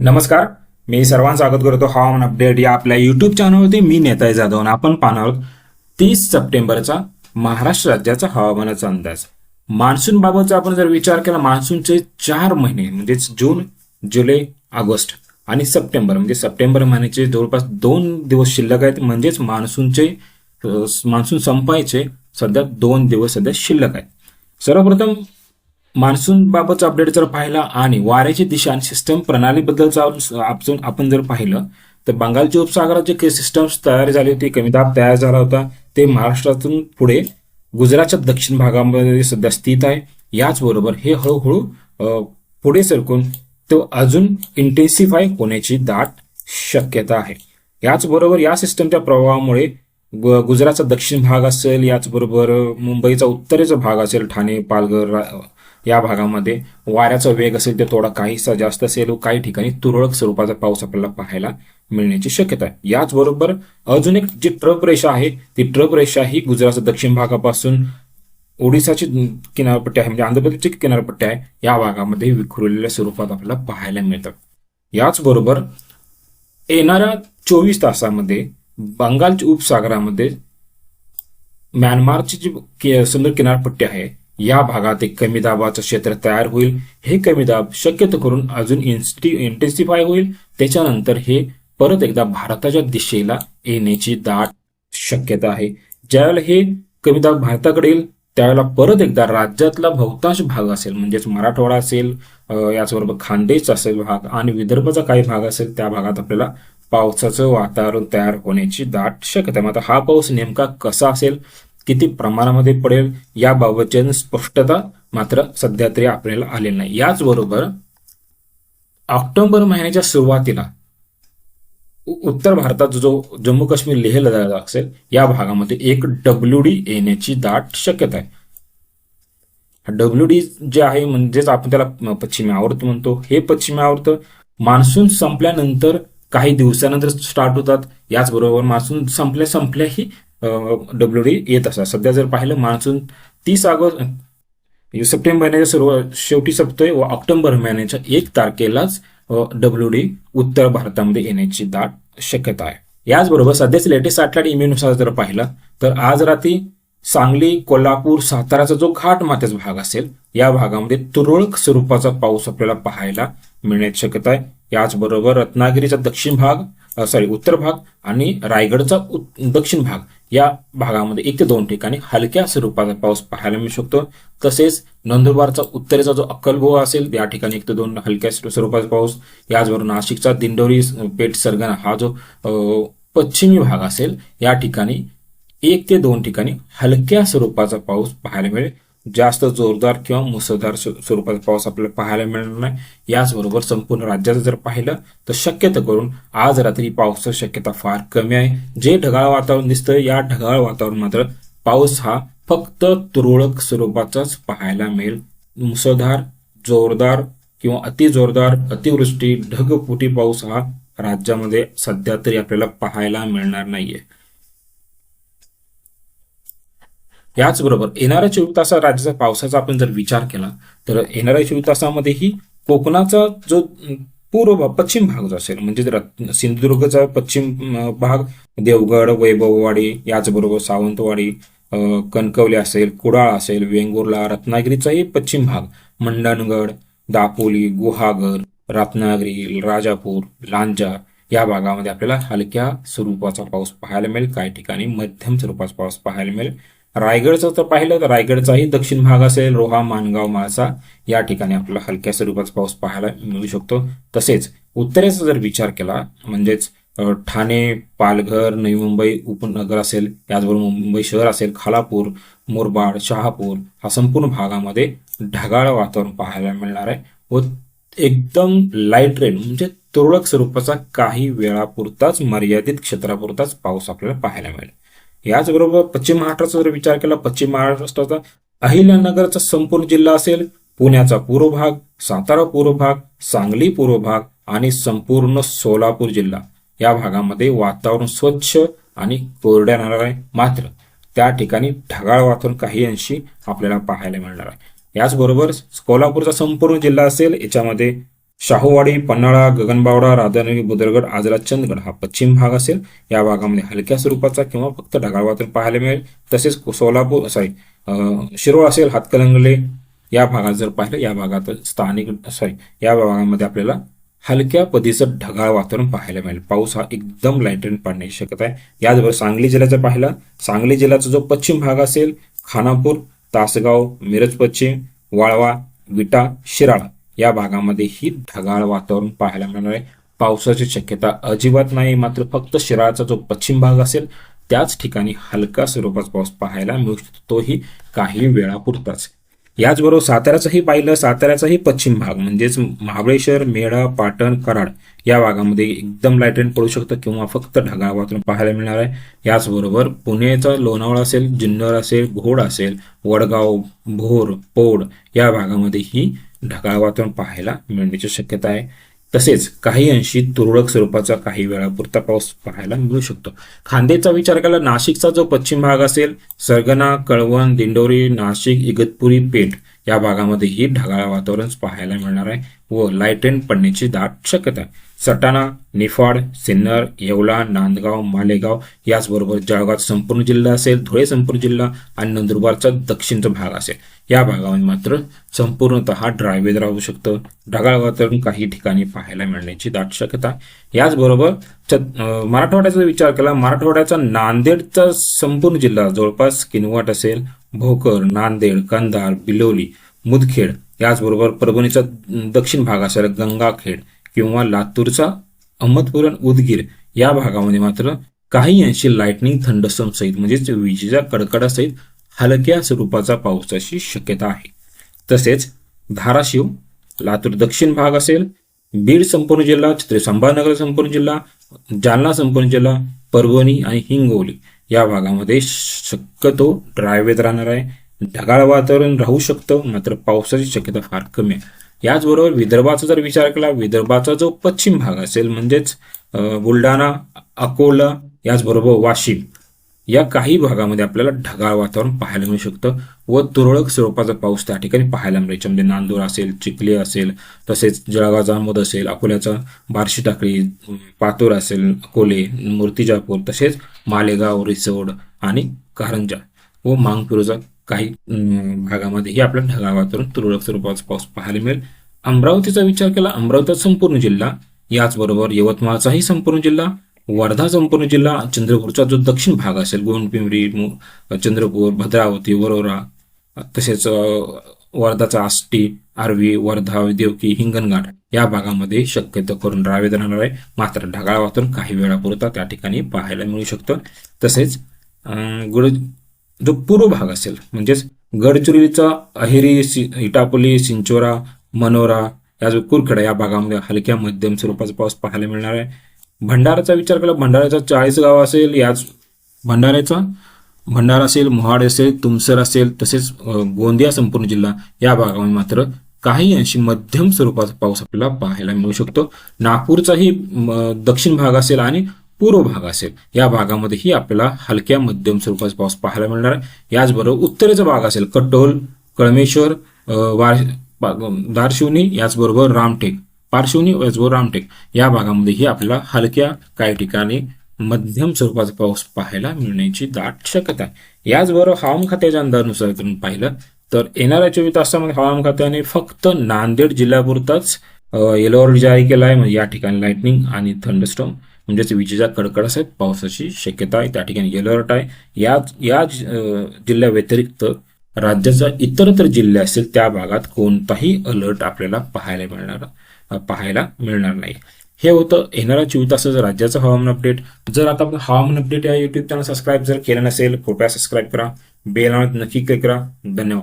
नमस्कार मी सर्वांचं स्वागत करतो. हवामान अपडेट या आपल्या युट्यूब चॅनलवरती मी नेताय जाधव आपण पाहणार आहोत तीस सप्टेंबरचा महाराष्ट्र राज्याचा हवामानाचा अंदाज. मान्सून बाबतचा आपण जर विचार केला मान्सूनचे चार महिने म्हणजेच जून जुलै ऑगस्ट आणि सप्टेंबर म्हणजे सप्टेंबर महिन्याचे जवळपास दोन दिवस शिल्लक आहेत म्हणजेच मान्सूनचे मान्सून संपायचे सध्या दोन दिवस सध्या शिल्लक आहेत. सर्वप्रथम मान्सूनबाबतचं अपडेट जर पाहिला आणि वाऱ्याची दिशा आणि सिस्टम प्रणालीबद्दल आपण जर पाहिलं तर बंगालच्या उपसागरात जे सिस्टम्स तयार झाली होती कमी दाब तयार झाला होता ते महाराष्ट्रातून पुढे गुजरातच्या दक्षिण भागामध्ये सध्या स्थित आहे. याचबरोबर हे हळूहळू पुढे सरकून तो अजून इंटेन्सिफाय होण्याची दाट शक्यता आहे. याचबरोबर या सिस्टमच्या प्रभावामुळे गुजरातचा दक्षिण भाग असेल याचबरोबर मुंबईचा उत्तरेचा भाग असेल ठाणे पालघर या भागामध्ये वाऱ्याचा वेग असेल ते थोडा काहीसा जास्त असेल व काही ठिकाणी तुरळक स्वरूपाचा पाऊस आपल्याला पाहायला मिळण्याची शक्यता आहे. याचबरोबर अजून एक जी ट्रप रेषा आहे ती ट्रप रेषा ही गुजरातच्या दक्षिण भागापासून ओडिसाची किनारपट्टी आहे म्हणजे आंध्र प्रदेशची किनारपट्टी आहे या भागामध्ये विखुरलेल्या स्वरूपात आपल्याला पाहायला मिळतात याचबरोबर येणाऱ्या चोवीस तासामध्ये बंगालच्या उपसागरामध्ये म्यानमारची जी सुंदर किनारपट्टी आहे या भागात एक कमी दाबाचं क्षेत्र तयार होईल. हे कमी दाब शक्यतो करून अजून इन्स्टी इंटेन्सिफाय होईल. त्याच्यानंतर हे परत एकदा भारताच्या दिशेला येण्याची दाट शक्यता आहे. ज्यावेळेला हे कमी दाब भारताकडे येईल त्यावेळेला परत एकदा राज्यातला बहुतांश भाग असेल म्हणजेच मराठवाडा असेल याचबरोबर खानदेश असेल भाग आणि विदर्भाचा काही भाग असेल त्या भागात आपल्याला पावसाचं वातावरण तयार होण्याची दाट शक्यता आहे. मग आता हा पाऊस नेमका कसा असेल किती प्रमाणामध्ये पडेल याबाबतची स्पष्टता मात्र सध्या तरी आपल्याला आलेली नाही. याचबरोबर ऑक्टोबर महिन्याच्या सुरुवातीला उत्तर भारतात जो जम्मू काश्मीर लेह लडाख असेल या भागामध्ये एक डब्ल्यू डी येण्याची दाट शक्यता आहे. डब्ल्यू डी जे आहे म्हणजेच आपण त्याला पश्चिमी आवर्त म्हणतो हे पश्चिमी आवर्त मान्सून संपल्यानंतर काही दिवसानंतर स्टार्ट होतात. याचबरोबर मान्सून संपल्या संपल्याही डब्ल्यू डी येत असतात. सध्या जर पाहिलं मान्सून तीस ऑगस्ट सप्टेंबर महिन्याच्या सुरुवात शेवटी सप्तोय व ऑक्टोबर महिन्याच्या एक तारखेलाच डब्ल्यू डी उत्तर भारतामध्ये येण्याची दाट शक्यता आहे. याचबरोबर सध्याच लेटेस्ट सॅटेलाइट इमेनुसार जर पाहिलं तर आज रात्री सांगली कोल्हापूर साताराचा जो घाट माथ्याचा भाग असेल या भागामध्ये तुरळक स्वरूपाचा पाऊस आपल्याला पाहायला मिळण्याची शक्यता आहे. याचबरोबर रत्नागिरीचा दक्षिण भाग सॉरी उत्तर भाग आणि रायगडचा दक्षिण भाग या भागामध्ये एक ते दोन ठिकाणी हलक्या स्वरूपाचा पाऊस पाहायला मिळू शकतो. तसेच नंदुरबारचा उत्तरेचा जो अक्कलगोवा असेल या ठिकाणी एक ते दोन हलक्या स्वरूपाचा पाऊस याचबरोबर नाशिकचा दिंडोरी पेठ सरगणा हा जो पश्चिमी भाग असेल या ठिकाणी एक ते दोन ठिकाणी हलक्या स्वरूपाचा पाऊस पाहायला मिळेल. जास्त जोरदार किंवा मुसळधार स्वरूपाचा पाऊस आपल्याला पाहायला मिळणार नाही. याचबरोबर संपूर्ण राज्याचं जर पाहिलं तर शक्यतो करून आज रात्री पावसाची शक्यता फार कमी आहे. जे ढगाळ वातावरण दिसतं या ढगाळ वातावरण मात्र पाऊस हा फक्त तुरळक स्वरूपाचाच पाहायला मिळेल. मुसळधार जोरदार किंवा अति जोरदार अतिवृष्टी ढगफुटी पाऊस हा राज्यामध्ये सध्या तरी आपल्याला पाहायला मिळणार नाहीये. याचबरोबर येणाऱ्या चोवीस तासात राज्याचा पावसाचा आपण जर विचार केला तर येणाऱ्या चोवीस तासामध्येही कोकणाचा जो पूर्व पश्चिम भाग जो असेल म्हणजे सिंधुदुर्गचा पश्चिम भाग देवगड वैभववाडी याचबरोबर सावंतवाडी कणकवली असेल कुडाळ असेल वेंगुर्ला रत्नागिरीचाही पश्चिम भाग मंडणगड दापोली गुहागर रत्नागिरी राजापूर लांजा या भागामध्ये आपल्याला हलक्या स्वरूपाचा पाऊस पाहायला मिळेल. काही ठिकाणी मध्यम स्वरूपाचा पाऊस पाहायला मिळेल. रायगडचं तर पाहिलं तर रायगडचाही दक्षिण भाग असेल रोहा मानगाव माळसा या ठिकाणी आपल्याला हलक्या स्वरूपाचा पाऊस पाहायला मिळू शकतो. तसेच उत्तरेचा जर विचार केला म्हणजेच ठाणे पालघर नवी मुंबई उपनगर असेल त्याचबरोबर मुंबई शहर असेल खालापूर मुरबाड शहापूर हा संपूर्ण भागामध्ये ढगाळ वातावरण पाहायला मिळणार आहे. व एकदम लाइट रेन म्हणजे तुरळक स्वरूपाचा काही वेळापुरताच मर्यादित क्षेत्रापुरताच पाऊस आपल्याला पाहायला मिळेल. याचबरोबर पश्चिम महाराष्ट्राचा जर विचार केला पश्चिम महाराष्ट्राचा अहिल्यानगरचा संपूर्ण जिल्हा असेल पुण्याचा पूर्व भाग सातारा पूर्व भाग सांगली पूर्व भाग आणि संपूर्ण सोलापूर जिल्हा. या भागामध्ये वातावरण स्वच्छ आणि कोरड्या राहणार आहे. मात्र त्या ठिकाणी ढगाळ वातावरण काही अंशी आपल्याला पाहायला मिळणार आहे. याचबरोबर कोल्हापूरचा संपूर्ण जिल्हा असेल याच्यामध्ये शाहूवाडी पन्हाळा गगनबावडा राधानगरी बुदरगड आजरा चंदगड हा पश्चिम भाग असेल. या भागामध्ये हलक्या स्वरूपाचा किंवा फक्त ढगाळ वातावरण पाहायला मिळेल. तसेच सोलापूर सॉरी शिरोळ असेल हातकलंगले या भागात जर पाहिलं या भागात स्थानिक सॉरी या भागामध्ये आपल्याला हलक्या पदीचं ढगाळ वातावरण पाहायला मिळेल. पाऊस हा एकदम लाइट रेन पडण्याची शक्यता आहे. याचबरोबर सांगली जिल्ह्याचा पाहिला सांगली जिल्ह्याचा जो पश्चिम भाग असेल खानापूर तासगाव मिरज पश्चिम वाळवा विटा शिराळा या भागामध्ये ही ढगाळ वातावरण पाहायला मिळणार आहे. पावसाची शक्यता अजिबात नाही मात्र फक्त शिराळाचा जो पश्चिम भाग असेल त्याच ठिकाणी हलका स्वरूपाचा पाऊस पाहायला मिळू शकतो. तोही काही वेळापुरताच. याचबरोबर साताऱ्याचंही पाहिलं साताऱ्याचाही पश्चिम भाग म्हणजेच महाबळेश्वर मेढा पाटण कराड या भागामध्ये एकदम लाइट रेन पडू शकतं किंवा फक्त ढगाळ वातावरण पाहायला मिळणार आहे. याचबरोबर पुणेचा लोणावळा असेल जुन्नर असेल घोड असेल वडगाव भोर पोड या भागामध्येही ढगाळ वातावरण पाहायला मिळण्याची शक्यता आहे. तसेच काही अंशी तुरळक स्वरूपाचा काही वेळापुरता पाऊस पाहायला मिळू शकतो. खांदेचा विचार केला नाशिकचा जो पश्चिम भाग असेल सरगना कळवण दिंडोरी नाशिक इगतपुरी पेठ या भागामध्येही ढगाळ वातावरण पाहायला मिळणार आहे व लाइट रेन पडण्याची दाट शक्यता आहे. सटाणा निफाड सिन्नर येवला नांदगाव मालेगाव याचबरोबर जळगाव संपूर्ण जिल्हा असेल धुळे संपूर्ण जिल्हा आणि नंदुरबारचा दक्षिणचा भाग असेल. या भागामध्ये मात्र संपूर्णतः ड्राय वेदर राहू शकतं. ढगाळ वातावरण काही ठिकाणी पाहायला मिळण्याची दाट शक्यता याचबरोबर च मराठवाड्याचा विचार केला मराठवाड्याचा नांदेडचा संपूर्ण जिल्हा जवळपास किनवट असेल भोकर नांदेड कंधार बिलोली मुदखेड याचबरोबर परभणीचा दक्षिण भाग असेल गंगाखेड किंवा लातूरचा अहमदपूर उदगीर. या भागामध्ये मात्र काही अंशी लाईटनिंग थंडस्टॉर्म सहित म्हणजेच विजेच्या कडकडासहित हलक्या स्वरूपाचा पावसाची शक्यता आहे. तसेच धाराशिव लातूर दक्षिण भाग असेल बीड संपूर्ण जिल्हा छत्री संभाजीनगर संपूर्ण जिल्हा जालना संपूर्ण जिल्हा परभणी आणि हिंगोली. या भागामध्ये शक्यतो ड्राय वेदर राहणार आहे. ढगाळ वातावरण राहू शकतं मात्र पावसाची शक्यता फार कमी आहे. याचबरोबर विदर्भाचा जर विचार केला विदर्भाचा जो पश्चिम भाग असेल म्हणजेच बुलढाणा अकोला याचबरोबर वाशिम या काही भागामध्ये आपल्याला ढगाळ वातावरण पाहायला मिळू शकतं व तुरळक स्वरूपाचा पाऊस त्या ठिकाणी पाहायला मिळेल. याच्यामध्ये नांदूर असेल चिखली असेल तसेच जळगाव जामोद असेल अकोल्याचा बार्शी टाकळी पातूर असेल अकोले मूर्तिजापूर तसेच मालेगाव रिसोड आणि कारंजा व मांगपुरचा काही भागामध्येही आपल्याला ढगाळ वातावरण तुरळक स्वरूपाचा पाऊस पाहायला मिळेल. अमरावतीचा विचार केला अमरावतीचा संपूर्ण जिल्हा याचबरोबर यवतमाळचाही संपूर्ण जिल्हा वर्धा संपूर्ण जिल्हा चंद्रपूरचा जो दक्षिण भाग असेल गोंडपिंपरी चंद्रपूर भद्रावती वरोरा तसेच वर्धाचा आष्टी आरवी वर्धा देवकी हिंगणघाट या भागामध्ये शक्यतो करून रावेत राहणार आहे. मात्र ढगाळ वातावरण काही वेळापुरता त्या ठिकाणी पाहायला मिळू शकतं. तसेच गुड जो पूर्व भाग असेल म्हणजेच गडचिरोलीचा अहेरी सि इटापल्ली सिंचोरा मनोरा या जो कुरखेडा या भागामध्ये हलक्या मध्यम स्वरूपाचा पाऊस पाहायला मिळणार आहे. भंडाराचा विचार केला भंडाऱ्याचा चाळीस गाव असेल याच भंडाऱ्याचा. भंडारा असेल मोहाड असेल तुमसर असेल तसेच गोंदिया संपूर्ण जिल्हा या भागामध्ये मात्र काही अंशी मध्यम स्वरूपाचा पाऊस आपल्याला पाहायला मिळू शकतो. नागपूरचाही म, दक्षिण भाग असेल आणि पूर्व भाग असेल या भागामध्येही आपल्याला हलक्या मध्यम स्वरूपाचा पाऊस पाहायला मिळणार आहे. याचबरोबर उत्तरेचा भाग असेल कटोल कळमेश्वर वार दारशिवनी याचबरोबर रामटेक. पार्श्वनी व रामटेक या भागामध्येही आपल्याला हलक्या काही ठिकाणी मध्यम स्वरूपाचा पाऊस पाहायला मिळण्याची दाट शक्यता आहे. याचबरोबर हवामान खात्याच्या अंदाजानुसार जर पाहिलं तर येणाऱ्या चोवीस तासामध्ये हवामान खात्याने फक्त नांदेड जिल्ह्यापुरताच येलो अलर्ट जारी केला आहे. म्हणजे या ठिकाणी लाईटनिंग आणि थंडस्टॉम म्हणजेच विजेच्या कडकडासहित पावसाची शक्यता आहे. त्या ठिकाणी येलो अलर्ट आहे. या या जिल्ह्या व्यतिरिक्त राज्याचा इतरत्र जिल्हे असतील त्या भागात कोणताही अलर्ट आपल्याला पाहायला मिळणार पाहायला मिळणार नाही. हे होतं येणाऱ्या चोवीस तासाचं राज्याचं हवामान अपडेट जर आता आपण हवामान अपडेट या युट्यूब चॅनल सबस्क्राईब जर केलं नसेल कृपया सबस्क्राईब करा. बेल नक्की क्लिक करा. धन्यवाद.